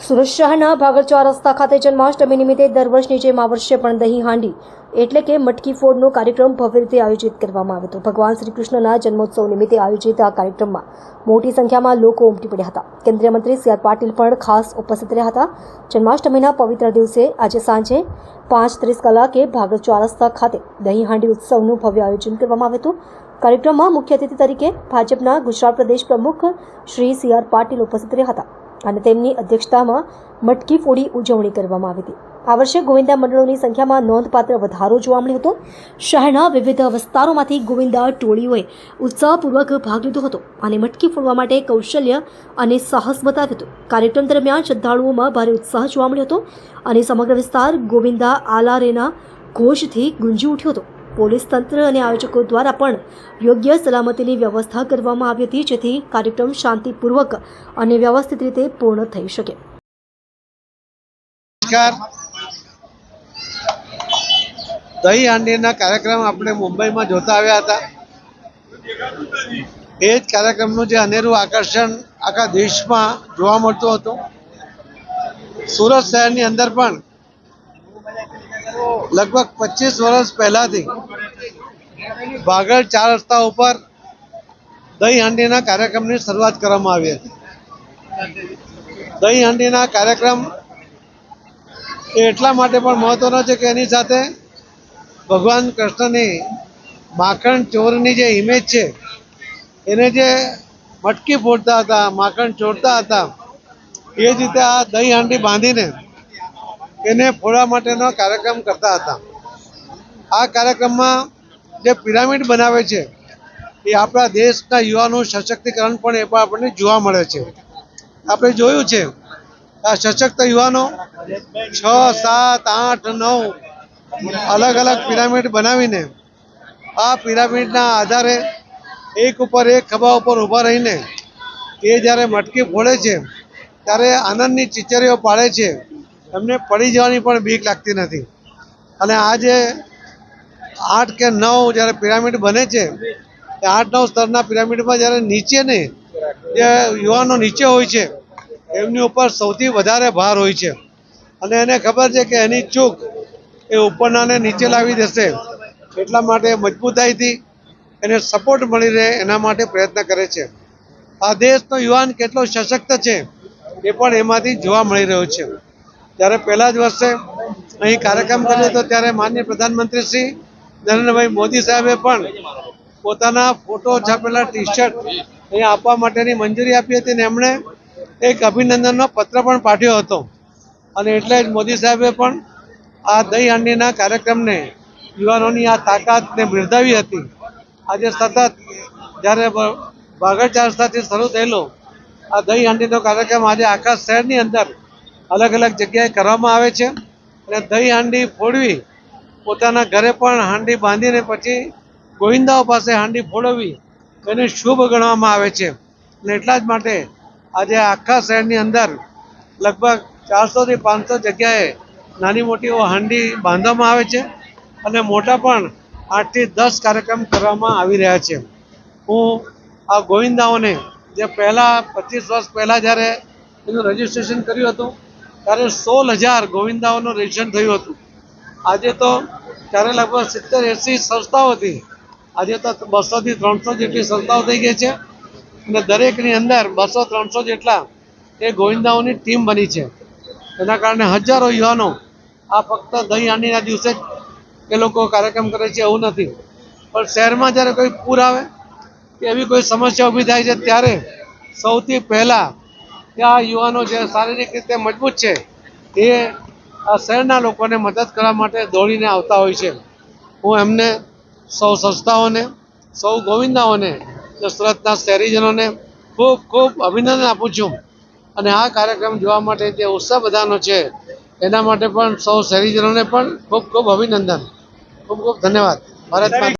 સુરત શહેરના ભાગરચોર રસ્તા ખાતે જન્માષ્ટમી નિમિત્તે દર વર્ષની જેમ આ વર્ષે પણ દહીં હાંડી એટલે કે મટકી ફોડનો કાર્યક્રમ ભવ્ય રીતે આયોજિત કરવામાં આવ્યો હતો. ભગવાન શ્રી કૃષ્ણના જન્મોત્સવ નિમિત્તે આયોજિત આ કાર્યક્રમમાં મોટી સંખ્યામાં લોકો ઉમટી પડ્યા હતા. કેન્દ્રીય મંત્રી સી આર પાટીલ પણ ખાસ ઉપસ્થિત રહ્યા હતા. જન્માષ્ટમીના પવિત્ર દિવસે આજે સાંજે પાંચ ત્રીસ કલાકે ભાગરચોર રસ્તા ખાતે દહીં હાંડી ઉત્સવનું ભવ્ય આયોજન કરવામાં આવ્યું હતું. કાર્યક્રમમાં મુખ્ય અતિથિ તરીકે ભાજપના ગુજરાત પ્રદેશ પ્રમુખ શ્રી સી આર પાટીલ ઉપસ્થિત રહ્યા હતા. અને તેમની અધ્યક્ષતામાં મટકી ફોડી ઉજવણી કરવામાં આવી હતી. આ વર્ષે ગોવિંદા મંડળોની સંખ્યામાં નોંધપાત્ર વધારો જોવા મળ્યો હતો. શહેરના વિવિધ વિસ્તારોમાંથી ગોવિંદા ટોળીઓએ ઉત્સાહપૂર્વક ભાગ લીધો હતો અને મટકી ફોડવા માટે કૌશલ્ય અને સાહસ બતાવ્યું હતું. કાર્યક્રમ દરમિયાન શ્રદ્ધાળુઓમાં ભારે ઉત્સાહ જોવા મળ્યો હતો અને સમગ્ર વિસ્તાર ગોવિંદા આલારેના ઘોષથી ગુંજી ઉઠ્યો હતો. પોલીસ તંત્ર અને આયોજકો દ્વારા પણ યોગ્ય સલામતીની વ્યવસ્થા કરવામાં આવી હતી, જેથી કાર્યક્રમ શાંતિપૂર્વક અને વ્યવસ્થિત રીતે પૂર્ણ થઈ શકે. દહીં હાંડીના કાર્યક્રમ આપણે મુંબઈમાં જોતા આવ્યા હતા. એ જ કાર્યક્રમનું જે અનેરું આકર્ષણ આખા દેશમાં જોવા મળતું હતું. સુરત શહેરની અંદર પણ લગભગ પચીસ વર્ષ પહેલાથી ભાગળ ચાર રસ્તા ઉપર દહીં હાંડીના કાર્યક્રમની શરૂઆત કરવામાં આવી હતી. દહીં હાંડીના કાર્યક્રમ એ એટલા માટે પણ મહત્વનો છે કે એની સાથે ભગવાન કૃષ્ણની માખણ ચોરની જે ઇમેજ છે, એને જે મટકી ફોડતા હતા, માખણ ચોરતા હતા, એ જ રીતે આ દહીં હાંડી બાંધીને એને ફોડવા માટેનો કાર્યક્રમ કરતા હતા. આ કાર્યક્રમમાં જે પિરામિડ બનાવે છે, એ આપણા દેશના યુવાનું સશક્તિકરણ પણ એ પણ આપણને જોવા મળે છે. આપણે જોયું છે, આ સશક્ત યુવાનો છ, સાત, આઠ, નવ અલગ અલગ પિરામિડ બનાવીને આ પિરામિડના આધારે એક ઉપર એક ખભા ઉપર ઊભા રહીને એ જ્યારે મટકી ફોડે છે, ત્યારે આનંદની ચીચરીઓ પાડે છે એમને પડી જવાની પણ બીક લાગતી નથી. અને આ જે આઠ કે નવ જ્યારે પિરામિડ બને છે, એ આઠ નવ સ્તરના પિરામિડમાં જ્યારે નીચે ને જે યુવાનો નીચે હોય છે, એમની ઉપર સૌથી વધારે ભાર હોય છે. અને એને ખબર છે કે એની ચૂક એ ઉપરનાને નીચે લાવી દેશે. એટલા માટે મજબૂતાઈથી એને સપોર્ટ મળી રહે એના માટે પ્રયત્ન કરે છે. આ દેશનો યુવાન કેટલો સશક્ત છે, એ પણ એમાંથી જોવા મળી રહ્યો છે. ત્યારે પહેલા જ વર્ષે અહીં કાર્યક્રમ કર્યો હતો, ત્યારે માનનીય પ્રધાનમંત્રી શ્રી નરેન્દ્રભાઈ મોદી સાહેબે પણ પોતાના ફોટો છાપેલા ટી શર્ટ અહીંયા આપવા માટેની મંજૂરી આપી હતી અને એમણે એક અભિનંદનનો પત્ર પણ પાઠ્યો હતો. અને એટલે જ મોદી સાહેબે પણ આ દહીં હાંડીના કાર્યક્રમને યુવાનોની આ તાકાતને બિરદાવી હતી. આજે સતત જ્યારે ભાગળ ચાર શરૂ થયેલો આ દહીં હાંડીનો કાર્યક્રમ આજે આખા શહેરની અંદર અલગ અલગ જગ્યાએ કરવામાં આવે છે અને દહીં હાંડી ફોડવી, પોતાના ઘરે પણ હાંડી બાંધીને પછી ગોવિંદાઓ પાસે હાંડી ફોડવવી, એને શુભ ગણવામાં આવે છે. અને એટલા જ માટે આજે આખા શહેરની અંદર લગભગ ચારસોથી પાંચસો જગ્યાએ નાની મોટી હાંડી બાંધવામાં આવે છે અને મોટા પણ આઠથી દસ કાર્યક્રમ કરવામાં આવી રહ્યા છે. હું આ ગોવિંદાઓને જે પહેલાં પચીસ વર્ષ પહેલાં જ્યારે એનું રજિસ્ટ્રેશન કર્યું હતું ત્યારે સોળ હજાર ગોવિંદાઓનું રજિસ્ટ્રેશન થયું હતું. આજે તો ત્યારે લગભગ સિત્તેર એંસી સંસ્થાઓ હતી આજે તો બસોથી ત્રણસો જેટલી સંસ્થાઓ થઈ ગઈ છે. અને દરેકની અંદર બસો ત્રણસો જેટલા એ ગોવિંદાઓની ટીમ બની છે. એના કારણે હજારો યુવાનો આ ફક્ત દહીં હાંડીના દિવસે જ એ લોકો કાર્યક્રમ કરે છે એવું નથી. પણ શહેરમાં જ્યારે કોઈ પૂર આવે કે એવી કોઈ સમસ્યા ઊભી થાય છે, ત્યારે સૌથી પહેલાં ત્યાં યુવાનો જે શારીરિક રીતે મજબૂત છે, એ આ શહેરના લોકોને મદદ કરવા માટે દોડીને આવતા હોય છે. હું એમને સૌ સંસ્થાઓને, સૌ ગોવિંદાઓને સુરતના શહેરીજનોને ખૂબ ખૂબ અભિનંદન આપું છું. અને આ કાર્યક્રમ જોવા માટે જે ઉત્સાહ બધાનો છે, એના માટે પણ સૌ શહેરીજનોને પણ ખૂબ ખૂબ અભિનંદન. ખૂબ ખૂબ ધન્યવાદ. ભારત માતા